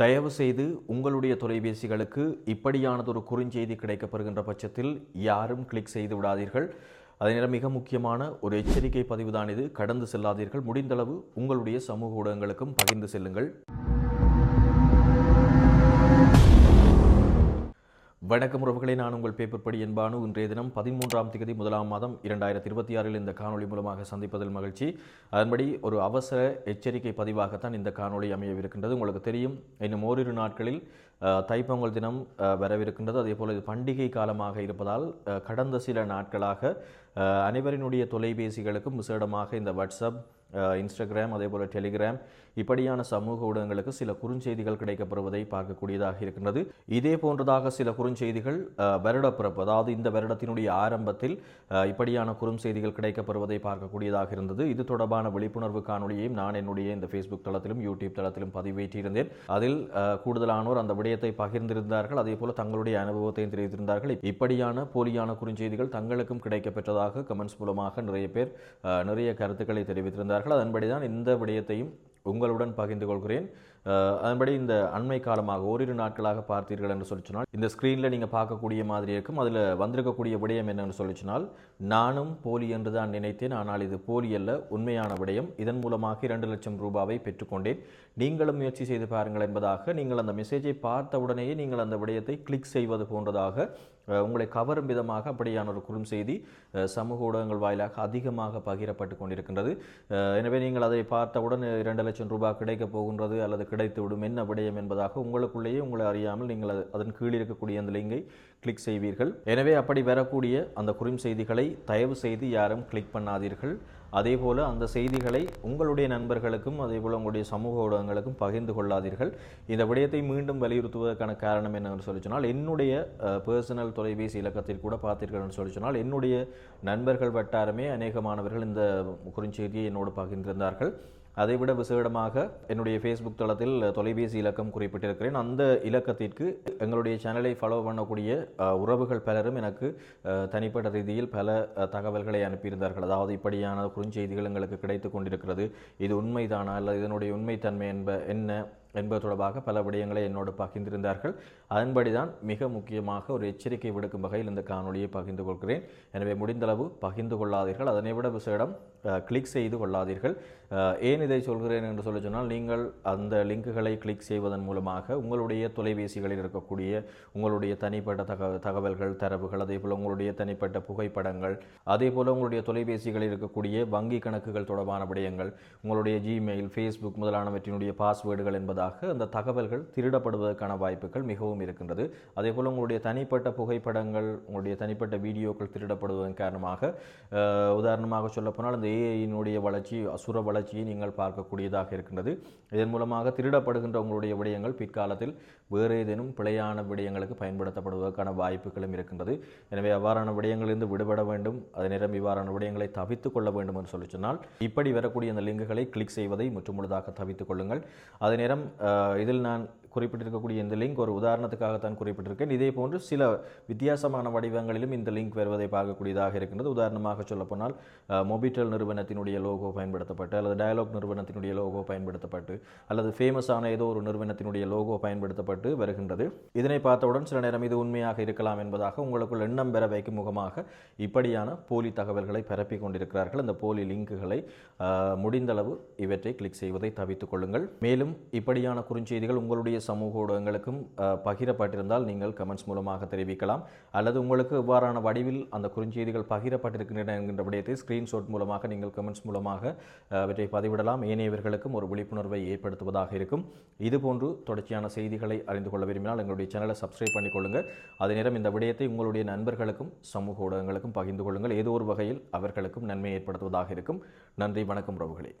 தயவு செய்து உங்களுடைய தொலைபேசிகளுக்கு இப்படியானதொரு குறுஞ்செய்தி கிடைக்கப்பெறுகின்ற பட்சத்தில் யாரும் கிளிக் செய்து விடாதீர்கள். அதே நேரம் மிக முக்கியமான ஒரு எச்சரிக்கை பதிவுதான் இது. கடந்து செல்லாதீர்கள். முடிந்தளவு உங்களுடைய சமூக ஊடகங்களுக்கும் பகிர்ந்து செல்லுங்கள். வணக்கம் உறவுகளை நான் உங்கள் பேப்பர் படி என்பானு இன்றைய தினம் பதிமூன்றாம் தேதி முதலாம் மாதம் இரண்டாயிரத்தி இருபத்தி ஆறில் இந்த காணொலி மூலமாக சந்திப்பதில் மகிழ்ச்சி. அதன்படி ஒரு அவசர எச்சரிக்கை பதிவாகத்தான் இந்த காணொலி அமையவிருக்கின்றது. உங்களுக்கு தெரியும் இன்னும் ஓரிரு நாட்களில் தைப்பொங்கல் தினம் வரவிருக்கின்றது. அதே போல் இது பண்டிகை காலமாக இருப்பதால் கடந்த சில நாட்களாக அனைவரினுடைய தொலைபேசிகளுக்கும் விசேடமாக இந்த வாட்ஸ்அப் இன்ஸ்டாகிராம் அதே போல் டெலிகிராம் இப்படியான சமூக ஊடகங்களுக்கு சில குறுஞ்செய்திகள் கிடைக்கப்படுவதை பார்க்கக்கூடியதாக இருக்கின்றது. இதே போன்றதாக சில குறுஞ்செய்திகள் வருடப்பிறப்பு அதாவது இந்த வருடத்தினுடைய ஆரம்பத்தில் இப்படியான குறுஞ்செய்திகள் கிடைக்கப்படுவதை பார்க்கக்கூடியதாக இருந்தது. இது தொடர்பான விழிப்புணர்வு காணொலியையும் நான் என்னுடைய இந்த ஃபேஸ்புக் தளத்திலும் யூடியூப் தளத்திலும் பதிவேற்றியிருந்தேன். அதில் கூடுதலானோர் அந்த விடயத்தை பகிர்ந்திருந்தார்கள். அதே போல் தங்களுடைய அனுபவத்தையும் தெரிவித்திருந்தார்கள். இப்படியான போலியான குறுஞ்செய்திகள் தங்களுக்கும் கிடைக்கப்பெற்றதாக கமெண்ட்ஸ் மூலமாக நிறைய பேர் நிறைய கருத்துக்களை தெரிவித்திருந்தார்கள். அதன்படிதான் இந்த விடயத்தையும் உங்களுடன் பகிர்ந்து கொள்கிறேன். அதன்படி இந்த அண்மை காலமாக ஓரிரு நாட்களாக பார்த்தீர்கள் என்று சொல்லி சொன்னால் இந்த ஸ்க்ரீனில் நீங்கள் பார்க்கக்கூடிய மாதிரி இருக்கும். அதில் வந்திருக்கக்கூடிய விடயம் என்னென்று சொல்லி சொன்னால் நானும் போலி என்று தான் நினைத்தேன். ஆனால் இது போலி அல்ல உண்மையான விடயம். இதன் மூலமாக இரண்டு லட்சம் ரூபாவை பெற்றுக்கொண்டேன் நீங்களும் முயற்சி செய்து பாருங்கள் என்பதாக நீங்கள் அந்த மெசேஜை பார்த்தவுடனேயே நீங்கள் அந்த விடயத்தை கிளிக் செய்வது போன்றதாக உங்களை கவரும் விதமாக அப்படியான ஒரு குறுஞ்செய்தி செய்தி சமூக ஊடகங்கள் வாயிலாக அதிகமாக பகிரப்பட்டு கொண்டிருக்கின்றது. எனவே நீங்கள் அதை பார்த்தவுடன் இரண்டு லட்சம் ரூபாய் கிடைக்கப் போகின்றது அல்லது கிடைத்துவிடும். என்ன விடயம் என்பதாக உங்களுக்குள்ளேயே உங்களை அறியாமல் நீங்கள் அதன் கீழ் இருக்கக்கூடிய அந்த லிங்கை கிளிக் செய்வீர்கள். எனவே அப்படி வரக்கூடிய அந்த குறுஞ்செய்திகளை தயவு செய்து யாரும் கிளிக் பண்ணாதீர்கள். அதேபோல் அந்த செய்திகளை உங்களுடைய நண்பர்களுக்கும் அதே போல் உங்களுடைய சமூக ஊடகங்களுக்கும் பகிர்ந்து கொள்ளாதீர்கள். இந்த விடயத்தை மீண்டும் வலியுறுத்துவதற்கான காரணம் என்னன்னு சொல்லி சொன்னால் என்னுடைய பர்சனல் தொலைபேசி இலக்கத்தில் கூட பார்த்தீர்கள்னு சொல்லி சொன்னால் என்னுடைய நண்பர்கள் வட்டாரமே அநேகமானவர்கள் இந்த குறுஞ்செய்தியை என்னோடு பகிர்ந்திருந்தார்கள். அதைவிட விசேடமாக என்னுடைய ஃபேஸ்புக் தளத்தில் தொலைபேசி இலக்கம் குறிப்பிட்டிருக்கிறேன். அந்த இலக்கத்திற்கு எங்களுடைய சேனலை ஃபாலோ பண்ணக்கூடிய உறவுகள் பலரும் எனக்கு தனிப்பட்ட ரீதியில் பல தகவல்களை அனுப்பியிருந்தார்கள். அதாவது இப்படியான குறுஞ்செய்திகள் எங்களுக்கு கிடைத்து கொண்டிருக்கிறது. இது உண்மைதானா? அல்லது இதனுடைய உண்மைத்தன்மை என்ப என்ன? என்பது தொடர்பாக பல விடயங்களை என்னோடு பகிர்ந்திருந்தார்கள். அதன்படிதான் மிக முக்கியமாக ஒரு எச்சரிக்கை விடுக்கும் வகையில் இந்த காணொலியை பகிர்ந்து கொள்கிறேன். எனவே முடிந்தளவு பகிர்ந்து கொள்ளாதீர்கள். அதனை விட விசேடம் கிளிக் செய்து கொள்ளாதீர்கள். ஏன் இதை சொல்கிறேன் என்று சொல்லி சொன்னால் நீங்கள் அந்த லிங்குகளை கிளிக் செய்வதன் மூலமாக உங்களுடைய தொலைபேசிகளில் இருக்கக்கூடிய உங்களுடைய தனிப்பட்ட தக தகவல்கள் தரவுகள் அதே போல் உங்களுடைய தனிப்பட்ட புகைப்படங்கள் அதே போல் உங்களுடைய தொலைபேசிகளில் இருக்கக்கூடிய வங்கி கணக்குகள் தொடர்பான விடயங்கள் உங்களுடைய ஜிமெயில் ஃபேஸ்புக் முதலானவற்றினுடைய பாஸ்வேர்டுகள் என்பது என்பதாக அந்த தகவல்கள் திருடப்படுவதற்கான வாய்ப்புகள் மிகவும் இருக்கின்றது. அதே போல் உங்களுடைய தனிப்பட்ட புகைப்படங்கள் உங்களுடைய தனிப்பட்ட வீடியோக்கள் திருடப்படுவதன் காரணமாக உதாரணமாக சொல்லப்போனால் அந்த ஏஐயினுடைய வளர்ச்சி அசுர வளர்ச்சியை நீங்கள் பார்க்கக்கூடியதாக இருக்கின்றது. இதன் மூலமாக திருடப்படுகின்ற உங்களுடைய விடயங்கள் பிற்காலத்தில் வேறு ஏதேனும் பிழையான விடயங்களுக்கு பயன்படுத்தப்படுவதற்கான வாய்ப்புகளும் இருக்கின்றது. எனவே அவ்வாறான விடயங்களிலிருந்து விடுபட வேண்டும் அதே நேரம் இவ்வாறான விடயங்களை தவித்துக் கொள்ள வேண்டும் என்று சொல்லி சொன்னால் இப்படி வரக்கூடிய அந்த லிங்குகளை கிளிக் செய்வதை முற்றுமுழுதாக தவித்துக் கொள்ளுங்கள். அதே நேரம் இதில் நான் குறிப்பிட்டிருக்கக்கூடிய இந்த லிங்க் ஒரு உதாரணத்துக்காகத்தான் குறிப்பிட்டிருக்கேன். இதே போன்று சில வித்தியாசமான வடிவங்களிலும் இந்த லிங்க் வருவதை பார்க்கக்கூடியதாக இருக்கின்றது. உதாரணமாக சொல்லப்போனால் மொபிட்டல் நிறுவனத்தினுடைய லோகோ பயன்படுத்தப்பட்டு அல்லது டயலாக் நிறுவனத்தினுடைய லோகோ பயன்படுத்தப்பட்டு அல்லது ஃபேமஸான ஏதோ ஒரு நிறுவனத்தினுடைய லோகோ பயன்படுத்தப்பட்டு வருகின்றது. இதனை பார்த்தவுடன் சில நேரம் இது உண்மையாக இருக்கலாம் என்பதாக உங்களுக்குள் எண்ணம் பெற வைக்கும் முகமாக இப்படியான போலி தகவல்களை பரப்பி கொண்டிருக்கிறார்கள். அந்த போலி லிங்குகளை முடிந்தளவு இவற்றை கிளிக் செய்வதை தவித்துக் கொள்ளுங்கள். மேலும் இப்படியான குறுஞ்செய்திகள் உங்களுடைய சமூக ஊடகங்களுக்கும் பகிரப்பட்டிருந்தால் நீங்கள் கமெண்ட்ஸ் மூலமாக தெரிவிக்கலாம். அல்லது உங்களுக்கு இவ்வாறான வடிவில் அந்த குறுஞ்செய்திகள் பகிரப்பட்டிருக்கின்றன என்கின்ற விடயத்தை ஸ்கிரீன்ஷாட் மூலமாக நீங்கள் கமெண்ட்ஸ் மூலமாக அவற்றை பதிவிடலாம். ஏனையவர்களுக்கும் ஒரு விழிப்புணர்வை ஏற்படுத்துவதாக இருக்கும். இதுபோன்று தொடர்ச்சியான செய்திகளை அறிந்து கொள்ள விரும்பினால் எங்களுடைய சேனலை சப்ஸ்கிரைப் பண்ணிக்கொள்ளுங்கள் அதே நேரம் இந்த விடயத்தை உங்களுடைய நண்பர்களுக்கும் சமூக ஊடகங்களுக்கும் பகிர்ந்து கொள்ளுங்கள். ஏதோ ஒரு வகையில் அவர்களுக்கும் நன்மை ஏற்படுத்துவதாக இருக்கும். நன்றி வணக்கம் உறவுகளே.